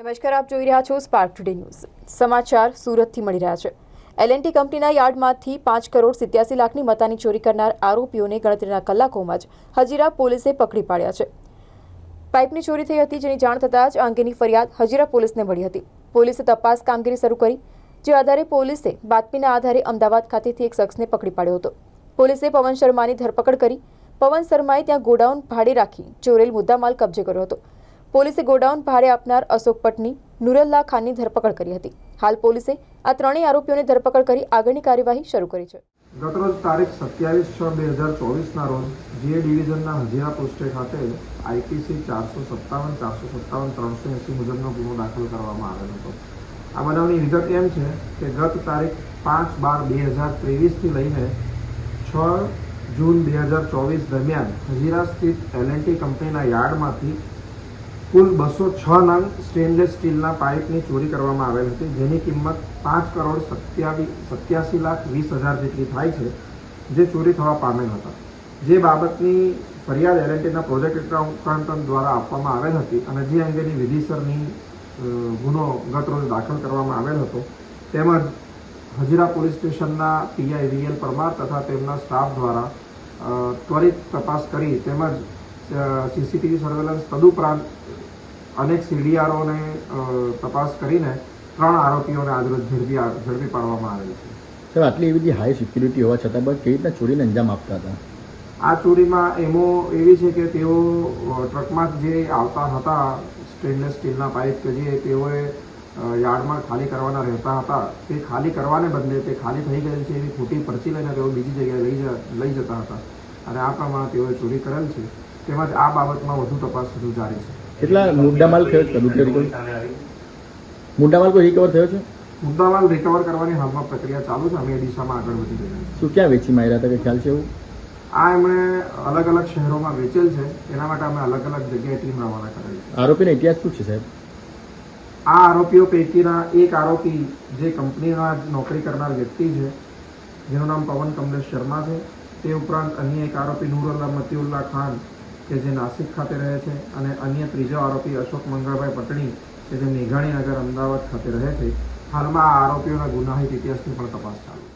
નમસ્કાર, આપ જોઈ રહ્યા છો સ્પાર્ક ટુડે ન્યૂઝ સમાચાર સુરતથી મળી રહ્યા છે. એલએનટી કંપનીના યાર્ડમાંથી પાંચ કરોડ સિત્યાસી લાખની મતાની ચોરી કરનાર આરોપીઓને ગણતરીના કલાકોમાં જ હજીરા પોલીસે પકડી પાડ્યા છે. પાઇપની ચોરી થઈ હતી જેની જાણ થતાં જ આ અંગેની ફરિયાદ હજીરા પોલીસને મળી હતી. પોલીસે તપાસ કામગીરી શરૂ કરી, જે આધારે પોલીસે બાતમીના આધારે અમદાવાદ ખાતેથી એક શખ્સને પકડી પાડ્યો હતો. પોલીસે પવન શર્માની ધરપકડ કરી, પવન શર્માએ ત્યાં ગોડાઉન ભાડે રાખી ચોરેલ મુદ્દામાલ કબજે કર્યો હતો. પોલીસે ગોડાઉન ભાડે આપનાર અશોક પટની નુરલ્લા ખાનની ધરપકડ કરી હતી. હાલ પોલીસે આ ત્રણેય આરોપીઓની ધરપકડ કરી આગળની કાર્યવાહી શરૂ કરી છે. ગતરોજ તારીખ સત્યાવીસ છ બે હજાર ચોવીસના રોજ જે ડિવિઝનના હજીરા પોસ્ટે ખાતે આઈપીસી ચારસો સત્તાવન ચારસો સત્તાવન, ત્રણસો એંસી મુજબનો ગુનો દાખલ કરવામાં આવેલ હતો. આ બનાવની વિગત એમ છે કે ગત તારીખ પાંચ બાર બે હજાર ત્રેવીસથી લઈને છ જૂન બે હજાર ચોવીસ દરમિયાન હજીરા સ્થિત એલએનટી કંપનીના યાર્ડમાંથી કુલ બસો છ નંગ સ્ટેનલેસ સ્ટીલના પાઇપની ચોરી કરવામાં આવેલ હતી. જેની કિંમત પાંચ કરોડ સત્યાવી, સત્યાસી લાખ વીસ હજાર જેટલી થાય છે, જે ચોરી થવા પામેલ હતા. જે બાબતની ફરિયાદ એલએનટીના પ્રોજેક્ટ એકાઉન્ટન્ટ દ્વારા આપવામાં આવેલ હતી અને જે અંગેની વિધિસરની ગુનો ગત રોજ દાખલ કરવામાં આવેલ હતો. તેમજ હજીરા પોલીસ સ્ટેશનના પીઆઈ વીએલ પરમાર તથા તેમના સ્ટાફ દ્વારા ત્વરિત તપાસ કરી તેમજ સીસીટીવી સર્વેલન્સ તદુપરાંત અનેક સીડીઆરોને તપાસ કરીને ત્રણ આરોપીઓને આજરોજ ઝડપી ઝડપી પાડવામાં આવેલ છે. સર આટલી એવી બધી હાઈ સિક્યુરિટી હોવા છતાં પણ કેવી રીતના ચોરીને અંજામ આપતા હતા? આ ચોરીમાં એમો એવી છે કે તેઓ ટ્રકમાં જે આવતા હતા સ્ટેનલેસ સ્ટીલના પાઇપ કે જે તેઓએ યાર્ડમાં ખાલી કરવાના રહેતા હતા તે ખાલી કરવાને બદલે તે ખાલી થઈ ગયેલ છે એની ખોટી પરચી લઈને તેઓ બીજી જગ્યાએ લઈ જ લઈ જતા હતા. અને આ પ્રમાણે તેઓએ ચોરી કરેલ છે. તેમજ આ બાબતમાં વધુ તપાસ હજુ જારી છે. કેટલા મુદ્દામાલ થયો છે? રિકવર મુદ્દામાલ કોઈ રિકવર થયો છે? મુદ્દામાલ રિકવર કરવાની હાલમાં પ્રક્રિયા ચાલુ છે. અમે એ દિશામાં આગળ વધી રહ્યા છીએ. શું ક્યાં વેચી માર્યા હતા? કે ખ્યાલ છે એવું? આ એમણે અલગ અલગ શહેરોમાં વેચેલ છે. એના માટે અમે અલગ અલગ જગ્યાએ ટીમ રવાના કરેલ છે. આરોપીનો ઇતિહાસ શું છે સાહેબ? આ આરોપીઓ પૈકીના એક આરોપી જે કંપનીમાં નોકરી કરનાર વ્યક્તિ છે જેનું નામ પવન કમલેશ શર્મા છે. તે ઉપરાંત અન્ય એક આરોપી નૂરુલ્લા મતીઉલ્લા ખાન કે જે નાસિક ખાતે રહે છે અને અન્ય ત્રીજો આરોપી અશોક મંગળભાઈ પટણી કે જે મેઘાણીનગર અમદાવાદ ખાતે રહે છે, હાલમાં આ આરોપીઓના ગુનાહિત ઇતિહાસની પણ તપાસ ચાલુ છે.